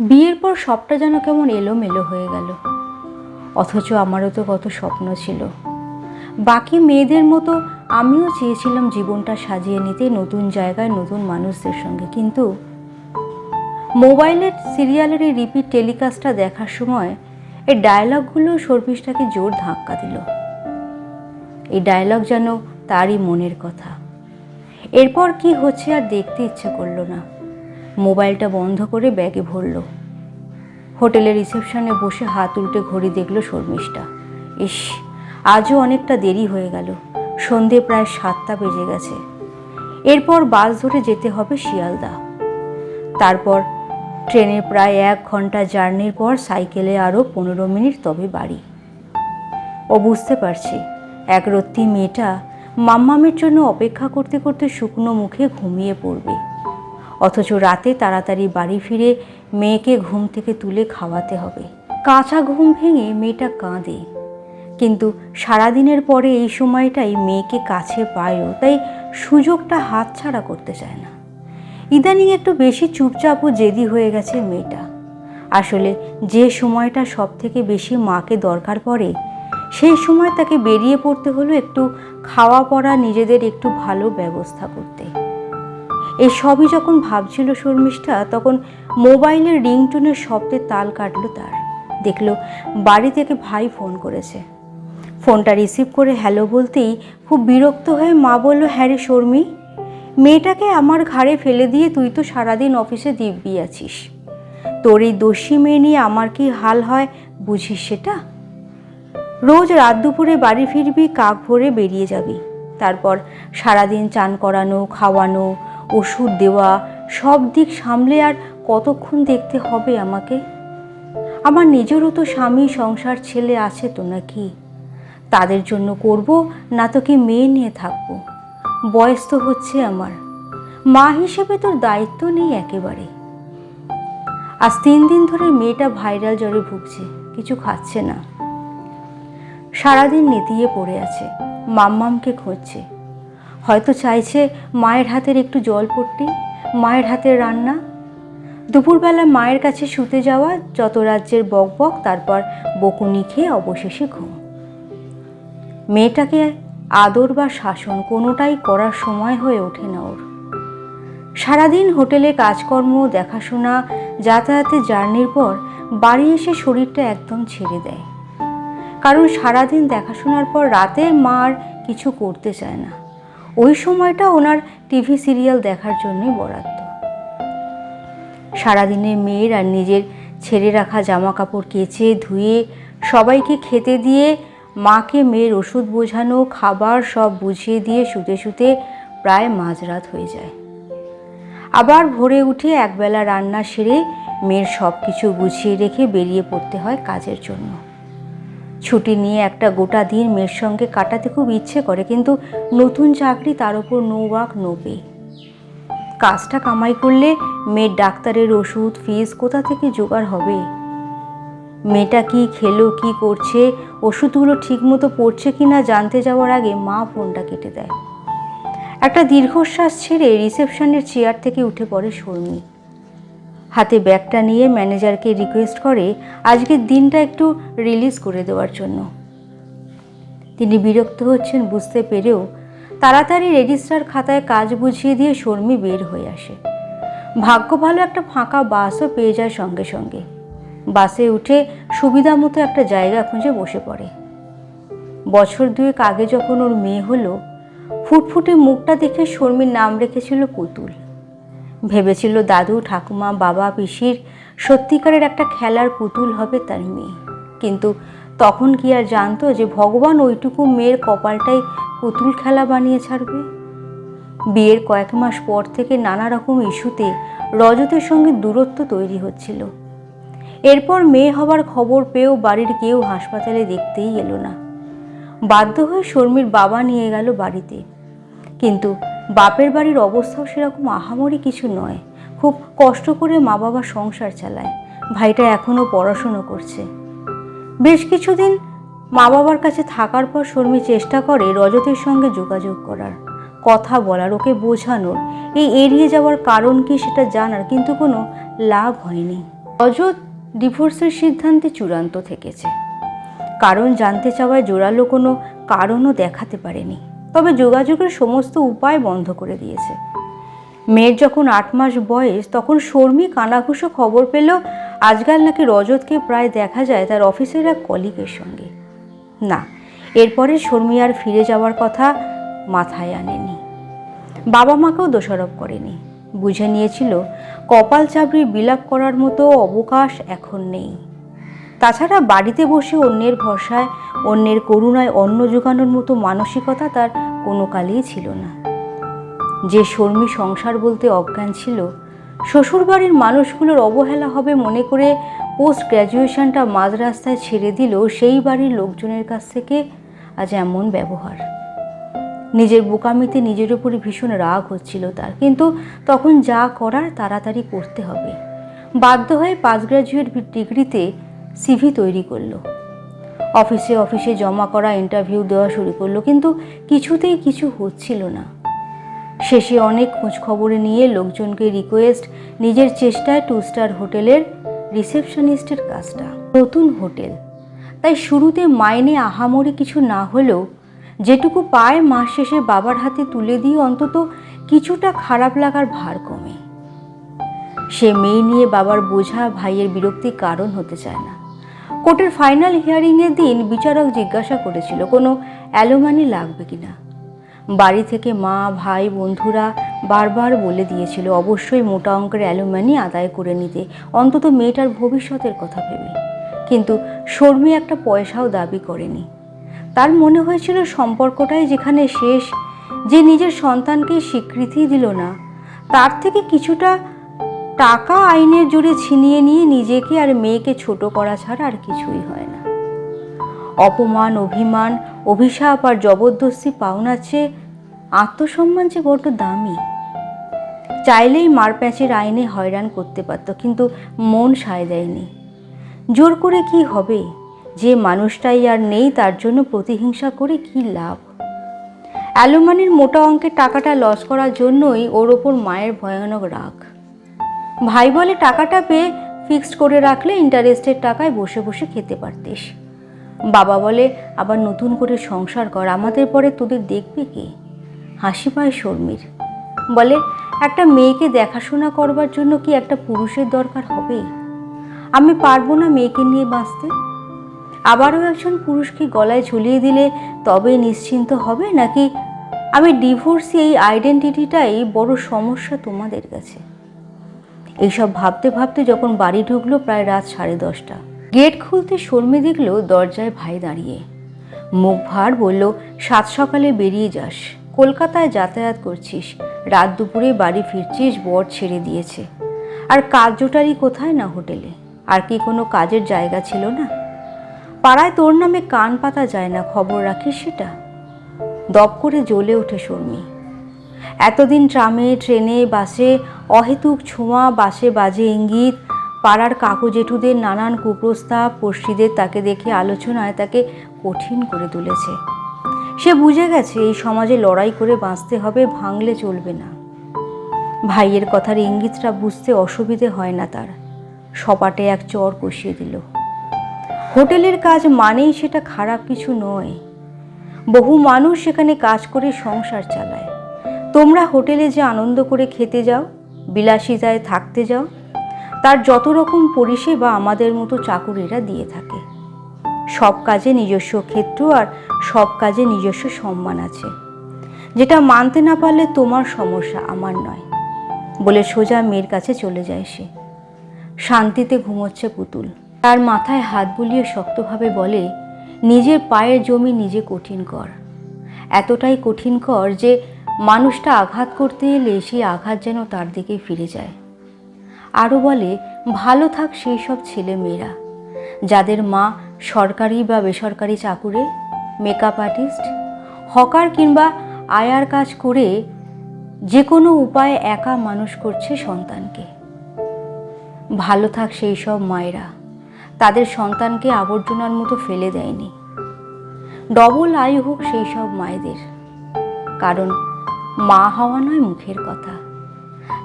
বিয়ের পর সবটা যেন কেমন এলোমেলো হয়ে গেল। অথচ আমারও তো কত স্বপ্ন ছিল। বাকি মেয়েদের মতো আমিও চেয়েছিলাম জীবনটা সাজিয়ে নিতে নতুন জায়গায় নতুন মানুষদের সঙ্গে। কিন্তু মোবাইলের, সিরিয়ালের এই রিপিট টেলিকাস্টটা দেখার সময় এই ডায়লগগুলো সর্বিশটাকে জোর ধাক্কা দিল। এই ডায়লগ যেন তারই মনের কথা। এরপর কি হচ্ছে আর দেখতে ইচ্ছা করল না। মোবাইলটা বন্ধ করে ব্যাগে ভরল। হোটেলের রিসেপশনে বসে হাত উল্টে ঘড়ি দেখল শর্মিষ্ঠা। ইস, আজও অনেকটা দেরি হয়ে গেল। সন্ধে প্রায় সাতটা বেজে গেছে। এরপর বাস ধরে যেতে হবে শিয়ালদা। তারপর ট্রেনের প্রায় এক ঘণ্টা জার্নির পর সাইকেলে আরও পনেরো মিনিট তবে বাড়ি। ও বুঝতে পারছি, এক রত্তি মেয়েটা মাম্মামের জন্য অপেক্ষা করতে করতে শুকনো মুখে ঘুমিয়ে পড়বে। অথচ রাতে তাড়াতাড়ি বাড়ি ফিরে মেয়েকে ঘুম থেকে তুলে খাওয়াতে হবে। কাঁচা ঘুম ভেঙে মেয়েটা কাঁদে। কিন্তু সারাদিনের পরে এই সময়টাই মেয়েকে কাছে পায়ও, তাই সুযোগটা হাতছাড়া করতে চায় না। ইদানিং একটু বেশি চুপচাপ ও জেদি হয়ে গেছে মেয়েটা। আসলে যে সময়টা সব থেকে বেশি মাকে দরকার পড়ে, সেই সময় তাকে বেরিয়ে পড়তে হলো একটু খাওয়া পড়া নিজেদের একটু ভালো ব্যবস্থা করতে। এই সবই যখন ভাবছিল শর্মিষ্ঠা, তখন মোবাইলের রিংটোনের শব্দে তাল কাটলো তার। দেখল বাড়ি থেকে ভাই ফোন করেছে। ফোনটা রিসিভ করে হ্যালো বলতেই খুব বিরক্ত হয়ে মা বলল হ্যাঁ রে শর্মি, মেয়েটাকে আমার ঘাড়ে ফেলে দিয়ে তুই তো সারাদিন অফিসে দিব্যি আছিস। তোর এই দোষী মেয়ে নিয়ে আমার কি হাল হয়, বুঝিস সেটা? রোজ রাত দুপুরে বাড়ি ফিরবি, কাক ভরে বেরিয়ে যাবি। তারপর সারাদিন চান করানো, খাওয়ানো ওষুধ দেওয়া, সব দিক সামলে আর কতক্ষণ দেখতে হবে আমাকে? আমার নিজেরও তো স্বামী, সংসার ছেলে আছে তো নাকি? তাদের জন্য করব না তো কি মেয়ে নিয়ে থাকব? বয়স তো হচ্ছে আমার। মা হিসেবে তোর দায়িত্ব নেই একেবারে। আজ তিন দিন ধরে মেয়েটা ভাইরাল জ্বরে ভুগছে, কিছু খাচ্ছে না। সারাদিন নেতিয়ে পড়ে আছে, মাম্মামকে খুঁজছে। হয়তো চাইছে মায়ের হাতের একটু জল পড়তে মায়ের হাতের রান্না। দুপুরবেলা মায়ের কাছে শুতে যাওয়া যত রাজ্যের বক বক, তারপর বকুনি খেয়ে অবশেষে ঘুম। মেয়েটাকে আদর বা শাসন কোনোটাই করার সময় হয়ে ওঠে না ওর। সারাদিন হোটেলে কাজকর্ম, দেখাশোনা, যাতায়াতে জার্নির পর বাড়ি এসে শরীরটা একদম ছেড়ে দেয়। কারণ সারাদিন দেখাশোনার পর রাতে মা আর কিছু করতে চায় না। ওই সময়টা ওনার টিভি সিরিয়াল দেখার জন্যই বরাদ্দ। সারাদিনে মেয়ের আর নিজের ছেড়ে রাখা জামা কাপড় কেচে ধুয়ে সবাইকে খেতে দিয়ে মাকে মেয়ের ওষুধ বোঝানো, খাবার সব বুঝিয়ে দিয়ে শুতে শুতে প্রায় মাঝরাত হয়ে যায়। আবার ভোরে উঠে একবেলা রান্না সেরে মেয়ের সব কিছু গুছিয়ে রেখে বেরিয়ে পড়তে হয় কাজের জন্য। ছুটি নিয়ে একটা গোটা দিন মেয়ের সঙ্গে কাটাতে খুব ইচ্ছে করে, কিন্তু নতুন চাকরি তার উপর নো ওয়াক নো পে কাজটা কামাই করলে মেয়ের ডাক্তারের ওষুধ ফিস কোথা থেকে জোগাড় হবে? মেয়েটা কি খেলো, কি করছে, ওষুধগুলো ঠিকমতো পড়ছে কি না জানতে যাওয়ার আগে মা ফোনটা কেটে দেয়। একটা দীর্ঘশ্বাস ছেড়ে রিসেপশনের চেয়ার থেকে উঠে পড়ে শর্মী হাতে ব্যাগটা নিয়ে ম্যানেজারকে রিকোয়েস্ট করে আজকের দিনটা একটু রিলিজ করে দেওয়ার জন্য। তিনি বিরক্ত হচ্ছেন বুঝতে পেরেও তাড়াতাড়ি রেজিস্ট্রার খাতায় কাজ বুঝিয়ে দিয়ে শর্মী বের হয়ে আসে। ভাগ্য ভালো একটা ফাঁকা বাসও পেয়ে যায় সঙ্গে সঙ্গে। বাসে উঠে সুবিধা মতো একটা জায়গা খুঁজে বসে পড়ে। বছর দুয়েক আগে যখন ওর মেয়ে হলো, ফুটফুটে মুখটা দেখে শর্মীর নাম রেখেছিল পুতুল। ভেবেছিল দাদু, ঠাকুমা, বাবা, পিসির সত্যিকারের একটা খেলার পুতুল হবে তার মেয়ে। কিন্তু তখন কি আর জানতো যে ভগবান ওইটুকু মেয়ের কপালটাই পুতুল খেলা বানিয়ে ছাড়বে? বিয়ের কয়েক মাস পর থেকে নানা রকম ইস্যুতে রজতের সঙ্গে দূরত্ব তৈরি হচ্ছিল। এরপর মেয়ে হবার খবর পেয়েও বাড়ির কেউ হাসপাতালে দেখতেই এলো না। বাধ্য হয়ে শর্মির বাবা নিয়ে গেল বাড়িতে। কিন্তু বাপের বাড়ির অবস্থাও সেরকম আহামরি কিছু নয়। খুব কষ্ট করে মা বাবা সংসার চালায়। ভাইটা এখনও পড়াশুনো করছে। বেশ কিছুদিন মা বাবার কাছে থাকার পর শর্মী চেষ্টা করে রজতের সঙ্গে যোগাযোগ করার। কথা বলার, ওকে বোঝানোর। এই এড়িয়ে যাওয়ার কারণ কি সেটা জানার কিন্তু কোনো লাভ হয়নি। রজত ডিভোর্সের সিদ্ধান্তে চূড়ান্ত থেকেছে। কারণ জানতে চাওয়ায় জোরালো কোনো কারণও দেখাতে পারেনি। তবে যোগাযোগের সমস্ত উপায় বন্ধ করে দিয়েছে। মেয়ের যখন আট মাস বয়স, তখন শর্মী কানাঘুষো খবর পেল, আজকাল নাকি রজতকে প্রায় দেখা যায় তার অফিসের এক কলিগের সঙ্গে। না, এরপরে শর্মী আর ফিরে যাওয়ার কথা মাথায় আনেনি। বাবা মাকেও দোষারোপ করেনি। বুঝে নিয়েছিল, কপাল চাবড়ি বিলাপ করার মতো অবকাশ এখন নেই। তাছাড়া বাড়িতে বসে অন্যের ভরসায়, অন্যের করুণায়, অন্ন জোগানোর মতো মানসিকতা তার কোনো কালেই ছিল না। যে শর্মী সংসার বলতে অজ্ঞান ছিল, শ্বশুরবাড়ির মানুষগুলোর অবহেলা হবে মনে করে পোস্ট গ্র্যাজুয়েশনটা মাঝ রাস্তায় ছেড়ে দিল সেই বাড়ির লোকজনের কাছ থেকে আজ এমন ব্যবহার। নিজের বোকামিতে নিজের উপরে ভীষণ রাগ হচ্ছিল তার, কিন্তু তখন যা করার তাড়াতাড়ি করতে হবে। বাধ্য হয়ে পাস গ্র্যাজুয়েট ডিগ্রিতে সিভি তৈরি করল। অফিসে অফিসে জমা করা ইন্টারভিউ দেওয়া শুরু করল, কিন্তু কিছুতেই কিছু হচ্ছিল না। শেষে অনেক খোঁজ খবরে নিয়ে লোকজনকে রিকোয়েস্ট নিজের চেষ্টায় টু স্টার হোটেলের রিসেপশনিস্টের কাজটা। নতুন হোটেল। তাই শুরুতে মাইনে আহামরি কিছু না হলেও যেটুকু পায় মাস শেষে বাবার হাতে তুলে দিয়ে অন্তত কিছুটা খারাপ লাগার ভার কমে। সে মেয়ে নিয়ে বাবার বোঝা ভাইয়ের বিরক্তির কারণ হতে চায় না। কোর্টের ফাইনাল হিয়ারিংয়ের দিন বিচারক জিজ্ঞাসা করেছিল, কোনো অ্যালোমানি লাগবে কিনা। বাড়ি থেকে মা, ভাই, বন্ধুরা বারবার বলে দিয়েছিল, অবশ্যই মোটা অঙ্কের অ্যালুমানি আদায় করে নিতে, অন্তত মেয়েটার ভবিষ্যতের কথা ভেবে। কিন্তু শর্মী একটা পয়সাও দাবি করেনি। তার মনে হয়েছিল সম্পর্কটাই যেখানে শেষ, যে নিজের সন্তানকে স্বীকৃতি দিল না, তার থেকে কিছুটা টাকা আইনের জোরে ছিনিয়ে নিয়ে নিজেকে আর মেয়েকে ছোট করা ছাড়া আর কিছুই হয় না। অপমান, অভিমান, অভিশাপ আর জবরদস্তি পাওনা চেয়ে আত্মসম্মান যে বড্ড দামি। চাইলেই মারপ্যাচের আইনে হয়রান করতে পারত, কিন্তু মন সায় দেয়নি। জোর করে কি হবে? যে মানুষটাই আর নেই, তার জন্য প্রতিহিংসা করে কি লাভ? অ্যালুমানির মোটা অঙ্কের টাকাটা লস করার জন্যই ওর ওপর মায়ের ভয়ানক রাগ। ভাই বলে টাকাটা পেয়ে ফিক্সড করে রাখলে ইন্টারেস্টের টাকায় বসে বসে খেতে পারতিস। বাবা বলে, আবার নতুন করে সংসার কর, আমাদের পরে তোদের দেখবে কে? হাসি পায় শর্মির। বলে, একটা মেয়েকে দেখাশোনা করবার জন্য কি একটা পুরুষের দরকার হবে? আমি পারব না মেয়েকে নিয়ে বাঁচতে। আবারও একজন পুরুষকে গলায় ঝুলিয়ে দিলে তবে নিশ্চিন্ত হবে নাকি? আমি ডিভোর্সি এই আইডেন্টিটিটাই বড় সমস্যা তোমাদের কাছে। এইসব ভাবতে ভাবতে যখন বাড়ি ঢুকলো প্রায় রাত সাড়ে দশটা। গেট খুলতে শর্মী দেখল দরজায় ভাই দাঁড়িয়ে। মুখ ভার বলল, সাত সকালে বেরিয়ে যাস। কলকাতায় যাতায়াত করছিস। রাত দুপুরে বাড়ি ফিরছিস, বর ছেড়ে দিয়েছে। আর কাজ জোটারি কোথায় না হোটেলে? আর কি কোনো কাজের জায়গা ছিল না? পাড়ায় তোর নামে কান পাতা যায় না, খবর রাখিস সেটা? দপ করে জ্বলে ওঠে শর্মী। এতদিন ট্রামে, ট্রেনে, বাসে, অহেতুক ছোঁয়া, বাসে বাজে ইঙ্গিত, পাড়ার কাকু জেঠুদের নানান কুপ্রস্তাব, পড়শিদের তাকে দেখে আলোচনায় তাকে কঠিন করে তুলেছে। সে বুঝে গেছে এই সমাজে লড়াই করে বাঁচতে হবে, ভাঙলে চলবে না। ভাইয়ের কথার ইঙ্গিতটা বুঝতে অসুবিধে হয় না তার। সপাটে এক চর কষিয়ে দিল। হোটেলের কাজ মানেই সেটা খারাপ কিছু নয়। বহু মানুষ সেখানে কাজ করে সংসার চালায়। তোমরা হোটেলে যে আনন্দ করে খেতে যাও বিলাসী বিলাসিতায় থাকতে যাও, তার যত রকম পরিষেবা আমাদের মতো চাকুরিরা দিয়ে থাকে। সব কাজে নিজস্ব ক্ষেত্র আর সব কাজে নিজস্ব সম্মান আছে। যেটা মানতে না পারলে তোমার সমস্যা, আমার নয়, বলে সোজা মেয়ের কাছে চলে যায় সে। শান্তিতে ঘুমোচ্ছে পুতুল। তার মাথায় হাত বুলিয়ে শক্তভাবে বলে, নিজের পায়ের জমি নিজে কঠিন কর। এতটাই কঠিন কর যে মানুষটা আঘাত করতে এলে সেই আঘাত যেন তার দিকে ফিরে যায়। আরও বলে, ভালো থাক সেই সব ছেলে মেয়েরা। যাদের মা সরকারি বা বেসরকারি চাকুরে মেকআপ আর্টিস্ট হকার কিংবা আয়ার কাজ করে যে কোনো উপায়ে একা মানুষ করছে সন্তানকে। ভালো থাক সেই সব মায়েরা। তাদের সন্তানকে আবর্জনার মতো ফেলে দেয়নি। ডবল আয়ু হোক সেই সব মায়েদের। কারণ মা হওয়া নয় মুখের কথা।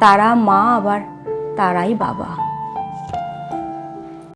তারা মা আবার তারাই বাবা।